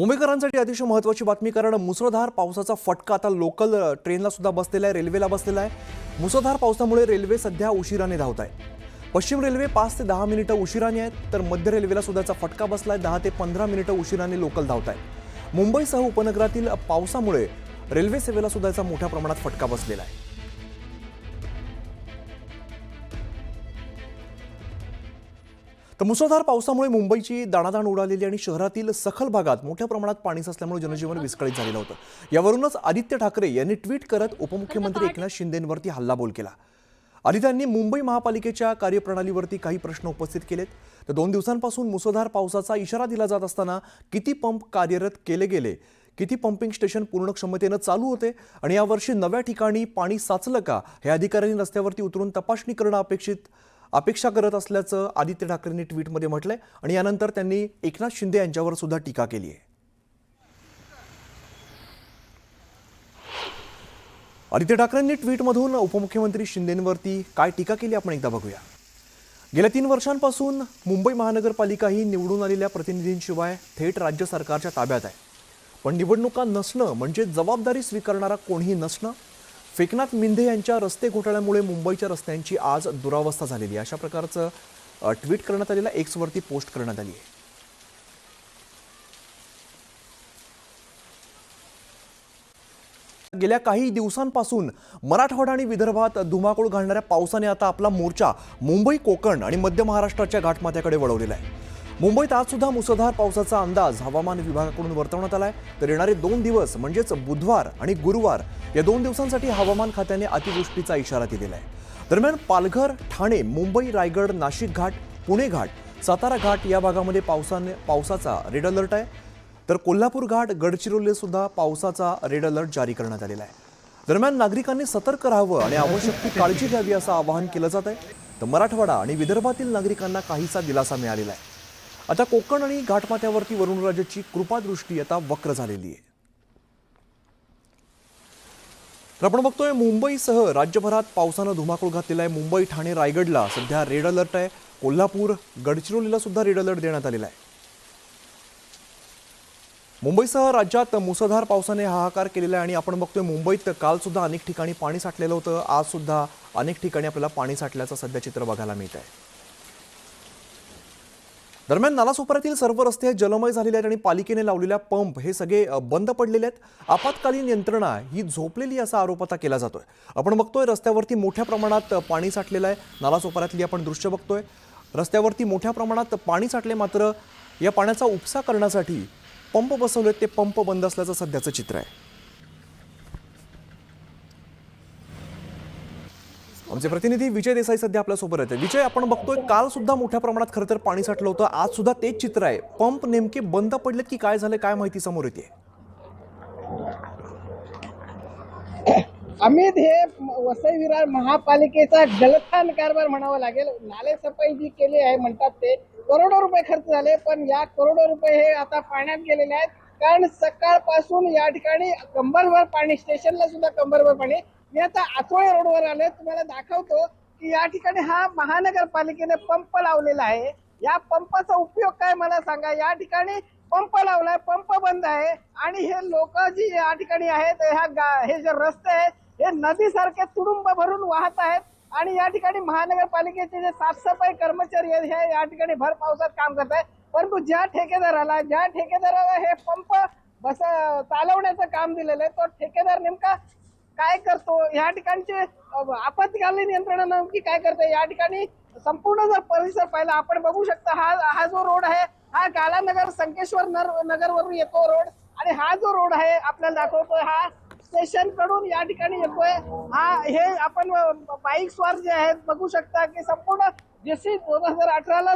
मुंबईकरांसाठी अतिशय महत्त्वाची बातमी कारण मुसळधार पावसाचा फटका आता लोकल ट्रेनला सुद्धा बसलेला आहे रेल्वेला बसलेला आहे. मुसळधार पावसामुळे रेल्वे सध्या उशिराने धावत आहे. पश्चिम रेल्वे पाच ते दहा मिनिटं उशिराने आहेत तर मध्य रेल्वेला सुद्धाचा फटका बसला आहे दहा ते पंधरा मिनिटं उशिराने लोकल धावत आहे मुंबईसह उपनगरातील पावसामुळे रेल्वे सेवेला सुद्धाचा मोठ्या प्रमाणात फटका बसलेला आहे. तर मुसळधार पावसामुळे मुंबईची दाणादाण उडालेली आणि शहरातील सखल भागात मोठ्या प्रमाणात पाणी साचल्यामुळे जनजीवन विस्कळीत झालेलं होतं. यावरूनच आदित्य ठाकरे यांनी ट्विट करत उपमुख्यमंत्री एकनाथ शिंदेंवरती हल्लाबोल केला. आदित्यांनी मुंबई महापालिकेच्या कार्यप्रणालीवरती काही प्रश्न उपस्थित केलेत. तर दोन दिवसांपासून मुसळधार पावसाचा इशारा दिला जात असताना किती पंप कार्यरत केले गेले? किती पंपिंग स्टेशन पूर्ण क्षमतेनं चालू होते? आणि यावर्षी नव्या ठिकाणी पाणी साचलं का? हे अधिकाऱ्यांनी रस्त्यावरती उतरून तपासणी करणं अपेक्षित अपेक्षा करत असल्याचं आदित्य ठाकरेंनी ट्विटमध्ये म्हटलंय आणि यानंतर त्यांनी एकनाथ शिंदे यांच्यावर सुद्धा टीका केली आहे. आदित्य ठाकरेंनी ट्विटमधून उपमुख्यमंत्री शिंदेंवरती काय टीका केली आपण एकदा बघूया. गेल्या तीन वर्षांपासून मुंबई महानगरपालिका ही निवडून आलेल्या प्रतिनिधींशिवाय थेट राज्य सरकारच्या ताब्यात आहे. पण निवडणुका नसणं म्हणजे जबाबदारी स्वीकारणारा कोणीही नसणं फेकनाथ मिंधे यांच्या रस्ते घोटाळ्यामुळे मुंबईच्या रस्त्यांची आज दुरावस्था झालेली आहे. अशा प्रकारचं ट्विट करण्यात आलेलं एक्सवरती पोस्ट करण्यात आली आहे. गेल्या काही दिवसांपासून मराठवाडा आणि विदर्भात धुमाकूळ घालणाऱ्या पावसाने आता आपला मोर्चा मुंबई कोकण आणि मध्य महाराष्ट्राच्या घाटमाथ्याकडे वळवलेला आहे. मुंबईत आज सुद्धा मुसळधार पावसाचा अंदाज हवामान विभागाकडून वर्तवण्यात आलाय. तर येणारे दोन दिवस म्हणजेच बुधवार आणि गुरुवार या दोन दिवसांसाठी हवामान खात्याने अतिवृष्टीचा इशारा दिलेला आहे. दरम्यान पालघर ठाणे मुंबई रायगड नाशिक घाट पुणे घाट सातारा घाट या भागामध्ये पावसाने पावसाचा रेड अलर्ट आहे. तर कोल्हापूर घाट गडचिरोली सुद्धा पावसाचा रेड अलर्ट जारी करण्यात आलेला आहे. दरम्यान नागरिकांनी सतर्क राहावं आणि आवश्यक ती काळजी घ्यावी असं आवाहन केलं जात आहे. तर मराठवाडा आणि विदर्भातील नागरिकांना काहीसा दिलासा मिळालेला आहे. आता कोकण आणि घाटमाथ्यावरती वरुणराजाची कृपादृष्टी आता वक्र झालेली आहे. तर आपण बघतोय मुंबईसह राज्यभरात पावसानं धुमाकूळ घातलेला आहे मुंबई ठाणे रायगडला सध्या रेड अलर्ट आहे. कोल्हापूर गडचिरोलीला सुद्धा रेड अलर्ट देण्यात आलेला आहे. मुंबईसह राज्यात मुसळधार पावसाने हाहाकार केलेला आहे आणि आपण बघतोय मुंबईत कालसुद्धा अनेक ठिकाणी पाणी साठलेलं होतं. आज सुद्धा अनेक ठिकाणी आपल्याला पाणी साठल्याचं सध्या चित्र बघायला मिळत आहे दरम्यान नालासोपाऱ्यातील सर्व रस्ते जलमय झालेले आहेत आणि पालिकेने लावलेल्या पंप हे सगळे बंद पडलेले आहेत. आपत्कालीन यंत्रणा ही झोपलेली असा आरोप आता केला जातोय. आपण बघतोय रस्त्यावरती मोठ्या प्रमाणात पाणी साठलेलं आहे. नालासोपाऱ्यातली आपण दृश्य बघतोय. रस्त्यावरती मोठ्या प्रमाणात पाणी साठले मात्र या पाण्याचा उपसा करण्यासाठी पंप बसवलेत. ते पंप बंद असल्याचं सध्याचं चित्र आहे. आमचे प्रतिनिधी विजय देसाई सध्या आपल्यासोबत आहेत. विजय आपण बघतोय काल सुद्धा मोठ्या प्रमाणात खरं तर पाणी साठलं होतं. आज सुद्धा तेच चित्र आहे. पंप नेमके बंद पडलेत की काय झालं काय माहिती समोर येते. अमित हे वसई विरार महापालिकेचा जलथान कारभार म्हणावा लागेल. नाले सफाई जी केली आहे म्हणतात ते करोडो रुपये खर्च झाले पण या करोडो रुपये हे आता पाण्यात गेलेले आहेत. कारण सकाळपासून या ठिकाणी कंबरभर पाणी स्टेशनला सुद्धा कंबरभर पाणी मी आता आतोळे रोडवर आले तुम्हाला दाखवतो की या ठिकाणी हा महानगरपालिकेने पंप लावलेला आहे. या पंपाचा उपयोग काय मला सांगा? या ठिकाणी पंप लावलाय पंप बंद आहे. आणि हे लोक जी या ठिकाणी आहेत ह्या गा- हे जे रस्ते आहेत हे नदीसारखे तुडुंब भरून वाहत आहेत. आणि या ठिकाणी महानगरपालिकेचे जे साफसफाई कर्मचारी आहेत हे या ठिकाणी भर पावसात काम करत आहेत. परंतु ज्या ठेकेदाराला ज्या ठेकेदाराला हे पंप बस चालवण्याचं काम दिलेलं आहे तो ठेकेदार नेमका काय करतो? या ठिकाणचे आपत्कालीन यंत्रणा नेमकी काय करते या ठिकाणी संपूर्ण जर परिसर पाहिला आपण बघू शकता हा हा जो रोड आहे हा कालानगर संकेश्वर नर नगरवरून येतो रोड. आणि हा जो रोड आहे आपल्याला दाखवतोय हा स्टेशनकडून या ठिकाणी येतोय. हा हे आपण बाईक स्वार जे आहेत बघू शकता की संपूर्ण जशी दोन हजार अठराला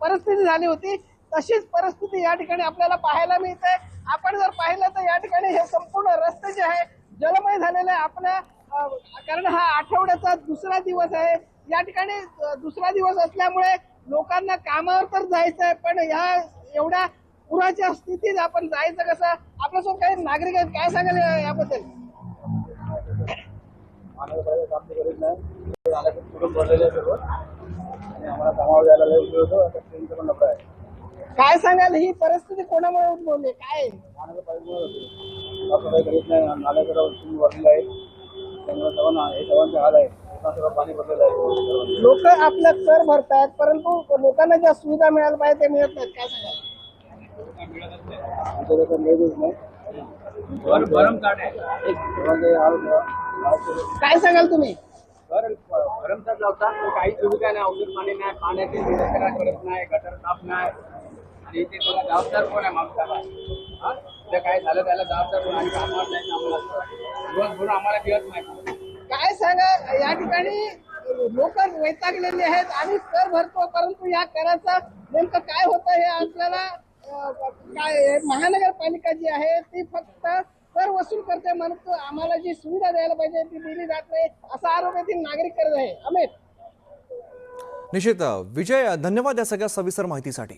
परिस्थिती झाली होती तशीच परिस्थिती या ठिकाणी आपल्याला पाहायला मिळते. आपण जर पाहिलं तर या ठिकाणी हे संपूर्ण रस्ते जे आहे जलमय झालेले आहे. आपल्या अ, कारण हा आठवड्याचा दुसरा दिवस आहे. या ठिकाणी दुसरा दिवस असल्यामुळे लोकांना कामावर तर जायचं आहे पण ह्या एवढ्या पुराच्या स्थितीत आपण जायचं कसं? आपल्यासोबत काही नागरिक आहेत काय सांगाल या- याबद्दल? काय सांगाल? ही परिस्थिती कोणामुळे उद्भवली? काय? पाण्याचं पाईप करीत नाही नाल्याकडे तुम्ही भरलेलं आहे त्यामुळे जवान हे जवानचे हाल आहे लोकांना सगळं पाणी भरलेलं आहे लोक आपला कर भरतायत परंतु लोकांना ज्या सुविधा मिळायला पाहिजे ते मिळत नाहीत. काय सांगाल? आमच्या कसं मिळतच नाही काय सांगाल तुम्ही? भरमसाठ लावतात पण काही सुविधा नाही औषध पाणी नाही पाण्याची करत नाही गटर साफ नाही. आणि ते त्याला जबाबदार कोण आहे माणसाला हा काय झालं त्याला जबाबदार कोण आणि कामावर नाही आम्हाला दिवसभर आम्हाला दिवस नाही. काय सांगा या ठिकाणी लोक वैतागलेले आहेत आणि कर भरतो परंतु या कराचा नेमकं काय होतं हे आपल्याला काय महानगरपालिका जी आहे ती फक्त कर वसूल करते म्हणतो आम्हाला जी सुविधा द्यायला पाहिजे ती दिली जात नाही असा आरोप येथील नागरिक करत आहे. अमित. निश्चित. विजय धन्यवाद या सगळ्या सविस्तर माहितीसाठी.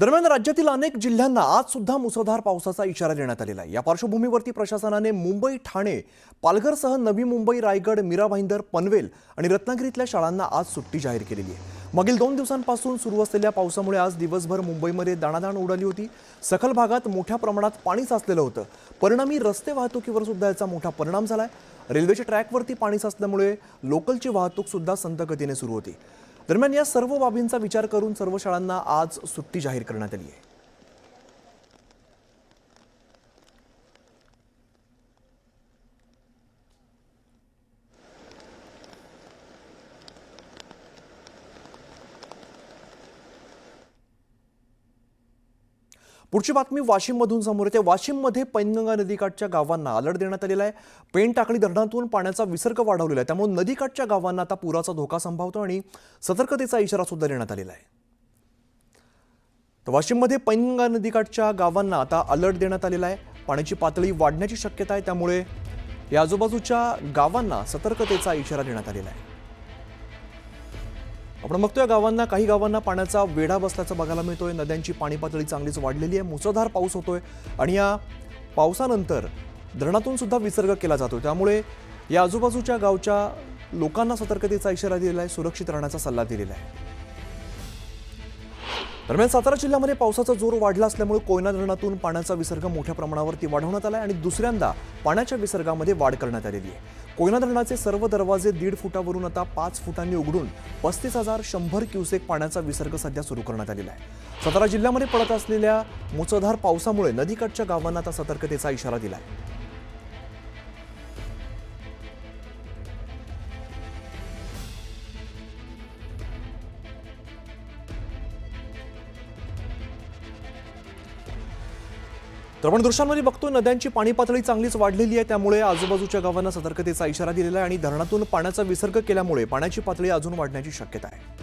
दरम्यान राज्यातील अनेक जिल्ह्यांना आज सुद्धा मुसळधार पावसाचा इशारा देण्यात आलेला आहे. या पार्श्वभूमीवरती प्रशासनाने मुंबई ठाणे पालघरसह नवी मुंबई रायगड मीरा भाईंदर पनवेल आणि रत्नागिरीतल्या शाळांना आज सुट्टी जाहीर केलेली आहे. मागील दोन दिवसांपासून सुरू असलेल्या पावसामुळे आज दिवसभर मुंबईमध्ये दाणादाण उडाली होती. सखल भागात मोठ्या प्रमाणात पाणी साचलेलं होतं. परिणामी रस्ते वाहतुकीवर सुद्धा याचा मोठा परिणाम झालाय. रेल्वेच्या ट्रॅकवरती पाणी साचल्यामुळे लोकलची वाहतूक सुद्धा संत गतीने सुरू होती. दरम्यान या सर्व बाबींचा विचार करून सर्व शाळांना आज सुट्टी जाहीर करण्यात आली आहे. पुढची बातमी वाशिममधून समोर येते. वाशिममध्ये पैनगंगा नदीकाठच्या गावांना अलर्ट देण्यात आलेला आहे. पेन टाकळी धरणातून पाण्याचा विसर्ग वाढवलेला आहे. त्यामुळे नदीकाठच्या गावांना आता पुराचा धोका संभावतो आणि सतर्कतेचा इशारा सुद्धा देण्यात आलेला आहे. तर वाशिममध्ये पैनगंगा नदीकाठच्या गावांना आता अलर्ट देण्यात आलेला आहे. पाण्याची पातळी वाढण्याची शक्यता आहे. त्यामुळे या आजूबाजूच्या गावांना सतर्कतेचा इशारा देण्यात आलेला आहे. आपण बघतोय गावांना काही गावांना पाण्याचा वेढा बसल्याचं बघायला मिळतोय. नद्यांची पाणी पातळी चांगलीच वाढलेली आहे. मुसळधार पाऊस होतोय आणि या पावसानंतर धरणातून सुद्धा विसर्ग केला जातो त्यामुळे या आजूबाजूच्या गावच्या लोकांना सतर्कतेचा इशारा दिलेला आहे सुरक्षित राहण्याचा सल्ला दिलेला आहे. दरम्यान सातारा जिल्ह्यामध्ये पावसाचा जोर वाढला असल्यामुळे कोयना धरणातून पाण्याचा विसर्ग मोठ्या प्रमाणावरती वाढवण्यात आला आहे आणि दुसऱ्यांदा पाण्याच्या विसर्गामध्ये वाढ करण्यात आलेली आहे. कोयना धरणाचे सर्व दरवाजे दीड फुटावरून आता पाच फुटांनी उघडून पस्तीस हजार शंभर क्युसेक पाण्याचा विसर्ग सध्या सुरू करण्यात आलेला आहे. सातारा जिल्ह्यामध्ये पडत असलेल्या मुसळधार पावसामुळे नदीकाठच्या गावांना आता सतर्कतेचा इशारा दिला आहे तर आपण दृश्यांमध्ये बघतो नद्यांची पाणी पातळी चांगलीच वाढलेली आहे. त्यामुळे आजूबाजूच्या गावांना सतर्कतेचा इशारा दिलेला आहे आणि धरणातून पाण्याचा विसर्ग केल्यामुळे पाण्याची पातळी अजून वाढण्याची शक्यता आहे.